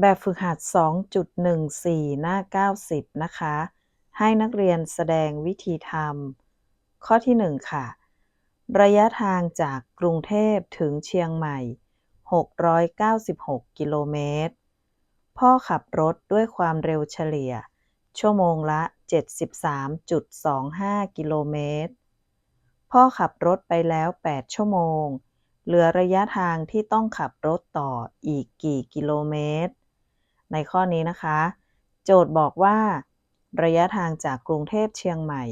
แบบฝึกหัด 2.14 หน้า 90 นะคะ ให้นักเรียนแสดงวิธีทำข้อที่ 1 ค่ะ ระยะทางจากกรุงเทพถึงเชียงใหม่ 696 กิโลเมตร พ่อขับรถด้วยความเร็วเฉลี่ย ชั่วโมงละ 73.25 กิโลเมตร พ่อขับรถไปแล้ว 8 ชั่วโมงเหลือระยะทางที่ต้องขับรถต่ออีกกี่กิโลเมตร ในข้อนี้นะคะ โจทย์บอกว่า ระยะทางจากกรุงเทพเชียงใหม่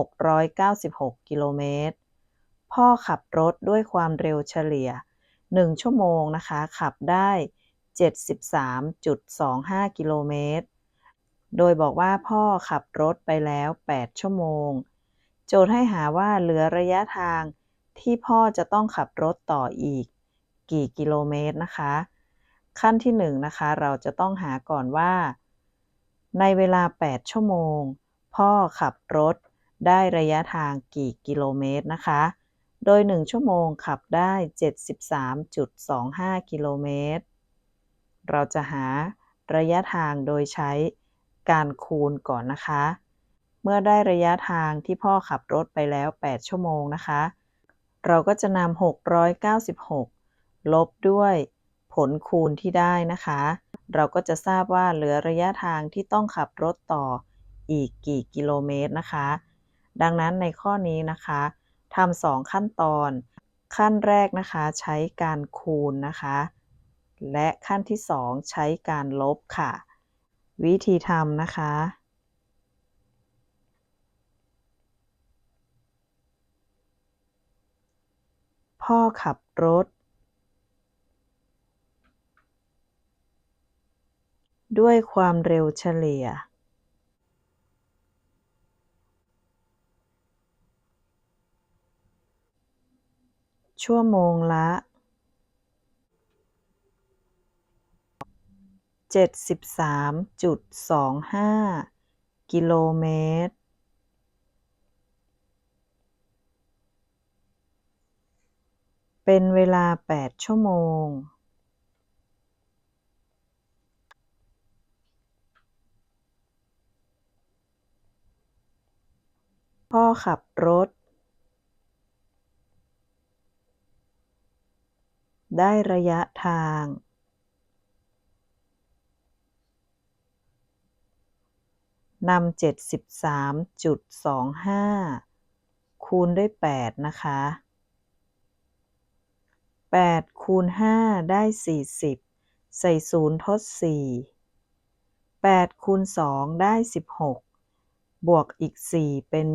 696 กิโลเมตร พ่อขับรถด้วยความเร็วเฉลี่ย 1 ชั่วโมงนะคะ ขับได้ 73.25 กิโลเมตร โดยบอกว่าพ่อขับรถไปแล้ว 8 ชั่วโมง โจทย์ให้หาว่าเหลือระยะทางที่พ่อจะต้องขับรถต่ออีก กี่กิโลเมตรนะคะ ขั้นที่1นนะคะ เราจะต้องหาก่อนว่า ในเวลา 8 ชั่วโมง พ่อขับรถได้ระยะทางกี่กิโลเมตรนะคะ โดย 1 ชั่วโมงขับได้ 73.25 กิโลเมตร เราจะหาระยะทางโดยใช้การคูณก่อนนะคะ เมื่อได้ระยะทางที่พ่อขับรถไปแล้ว 8 ชั่วโมงนะคะ เราก็จะนำ696 ลบด้วย ผลคูณที่ได้นะคะ เราก็จะทราบว่าเหลือระยะทางที่ต้องขับรถต่ออีกกี่กิโลเมตรนะคะ ดังนั้นในข้อนี้นะคะทำสองขั้นตอน ขั้นแรกนะคะใช้การคูณนะคะ และขั้นที่สองใช้การลบค่ะ วิธีทำนะคะพ่อขับรถ ด้วยความเร็วเฉลี่ยชั่วโมงละ 73.25 กิโลเมตร เป็นเวลา 8 ชั่วโมง พ่อขับรถ ได้ระยะทาง นำ73.25คูณด้วย8นะคะ8คูณ5ได้40ใส่ศูนย์ทด4 8คูณ2ได้16บ บวกอีก 4 เป็น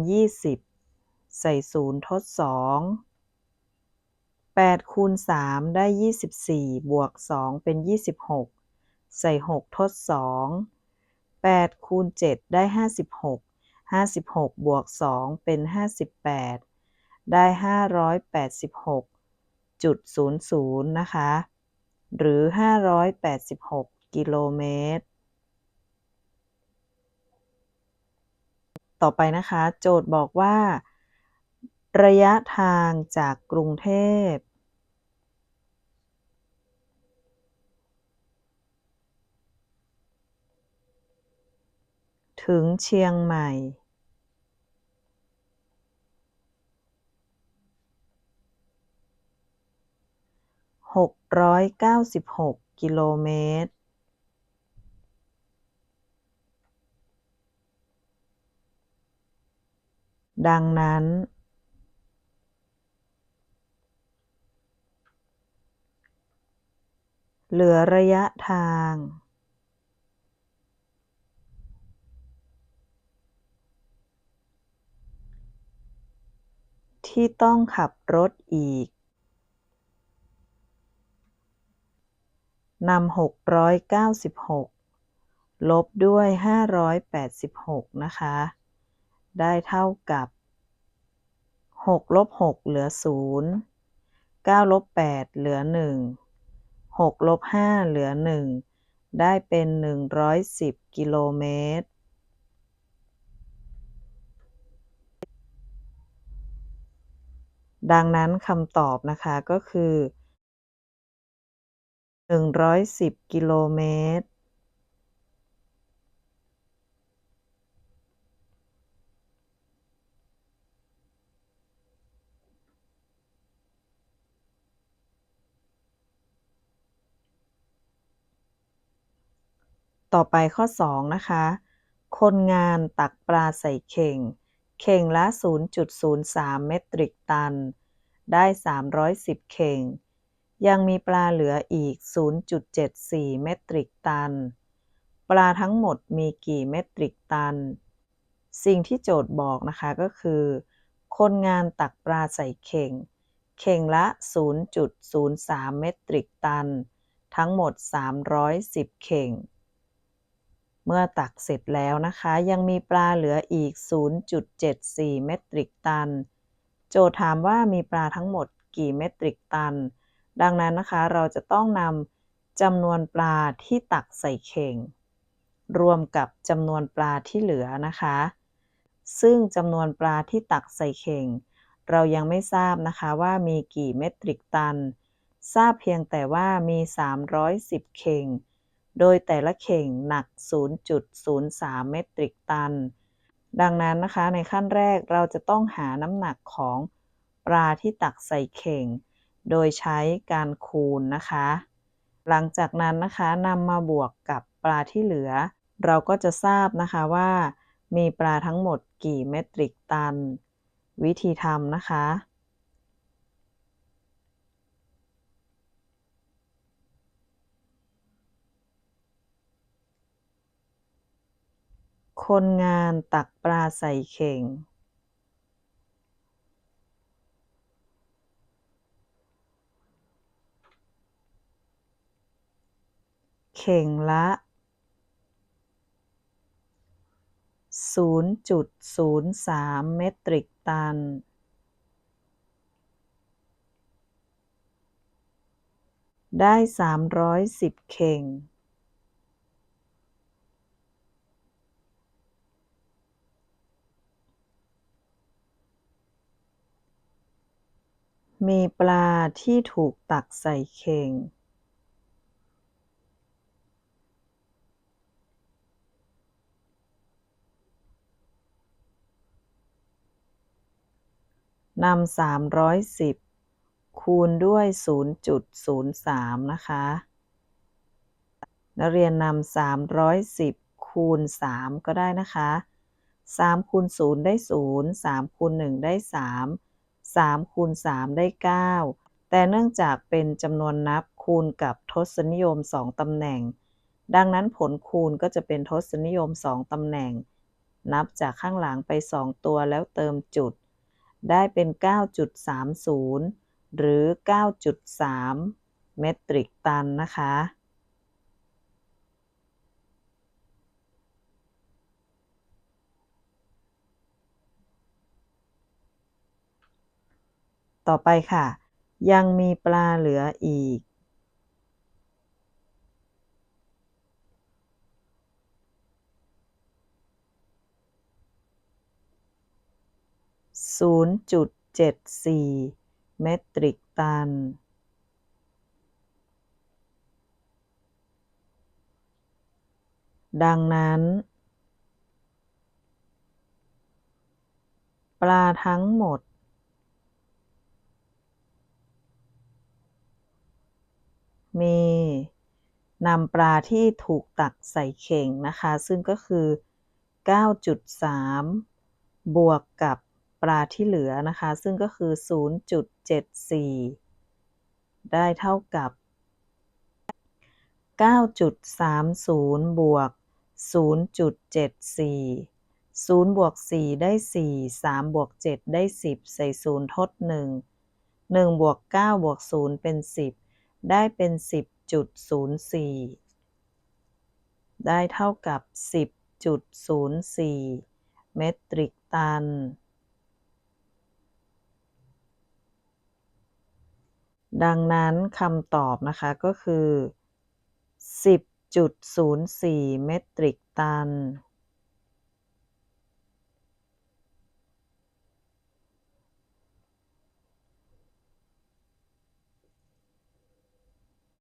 20 ใส่ศูนย์ทด 2 8 คูณ 3 ได้ 24 บวก 2 เป็น 26 ใส่ 6 ทด 2 8 คูณ 7 ได้ 56 56 บวก 2 เป็น 58 ได้ 586.00 นะคะ หรือ 586 กิโลเมตร ต่อไปนะคะ โจทย์บอกว่า ระยะทางจากกรุงเทพถึงเชียงใหม่หกร้อยเก้าสิบหกกิโลเมตร ดังนั้นเหลือระยะทาง ที่ต้องขับรถอีกนำ696ลบด้วย586นะคะ ได้เท่ากับ 6ลบ6เหลือ0 9ลบ8เหลือ1 6ลบ5เหลือ1ได้เป็น110กิโลเมตรดังนั้นคำตอบนะคะก็คือ 110 กิโลเมตร ต่อไปข้อ 2 นะคะ คนงานตักปลาใส่เข่ง เข่งละ 0.03 เมตริกตัน ได้ 310 เข่ง ยังมีปลาเหลืออีก 0.74 เมตริกตัน ปลาทั้งหมดมีกี่เมตริกตัน สิ่งที่โจทย์บอกนะคะก็คือ คนงานตักปลาใส่เข่ง เข่งละ 0.03 เมตริกตัน ทั้งหมด 310 เข่ง เมื่อตักเสร็จแล้วนะคะ ยังมีปลาเหลืออีก 0.74 เมตริกตัน โจทย์ถามว่ามีปลาทั้งหมดกี่เมตริกตัน ดังนั้นนะคะเราจะต้องนำจำนวนปลาที่ตักใส่เข่ง รวมกับจำนวนปลาที่เหลือนะคะ ซึ่งจำนวนปลาที่ตักใส่เข่ง เรายังไม่ทราบนะคะว่ามีกี่เมตริกตัน ทราบเพียงแต่ว่ามี 310 เข่ง โดยแต่ละเข่งหนัก 0.03 เมตริกตัน ดังนั้นนะคะในขั้นแรกเราจะต้องหาน้ำหนักของปลาที่ตักใส่เข่ง โดยใช้การคูณนะคะ หลังจากนั้นนะคะนำมาบวกกับปลาที่เหลือ เราก็จะทราบนะคะว่า มีปลาทั้งหมดกี่เมตริกตัน วิธีทำนะคะ คนงานตักปลาใส่เข่งเข่งละ 0.03 เมตริกตัน ได้ 310 เข่ง มีปลาที่ถูกตักใส่เข่งนำ310คูณด้วย0.03นะคะนักเรียนนำ310คูณ3ก็ได้นะคะ3คูณ0ได้0 3คูณ1ได้3 3คูณ3ได้ 9 แต่เนื่องจากเป็นจำนวนนับคูณกับทศนิยม 2ตำแหน่ง ดังนั้นผลคูณก็จะเป็นทศนิยม 2ตำแหน่ง นับจากข้างหลังไป 2 ตัวแล้วเติมจุด ได้เป็น 9.30 หรือ 9.3 เมตริกตันนะคะ ต่อไปค่ะ ยังมีปลาเหลืออีก0.74เมตริกตันดังนั้น ปลาทั้งหมด มีนำปลาที่ถูกตักใส่เข่งนะคะ ซึ่งก็คือ 9.3 บวกกับปลาที่เหลือนะคะ ซึ่งก็คือ 0.74 ได้เท่ากับ 9.30 บวก 0.74 0บวก4ได้ 4 3 บวก 7 ได้ 10 ใส่ 0 ทด 1 1 บวก 9 บวก 0 เป็น 10 ได้เป็น 10.04 ได้เท่ากับ 10.04 เมตริกตัน ดังนั้นคำตอบนะคะก็คือ 10.04 เมตริกตัน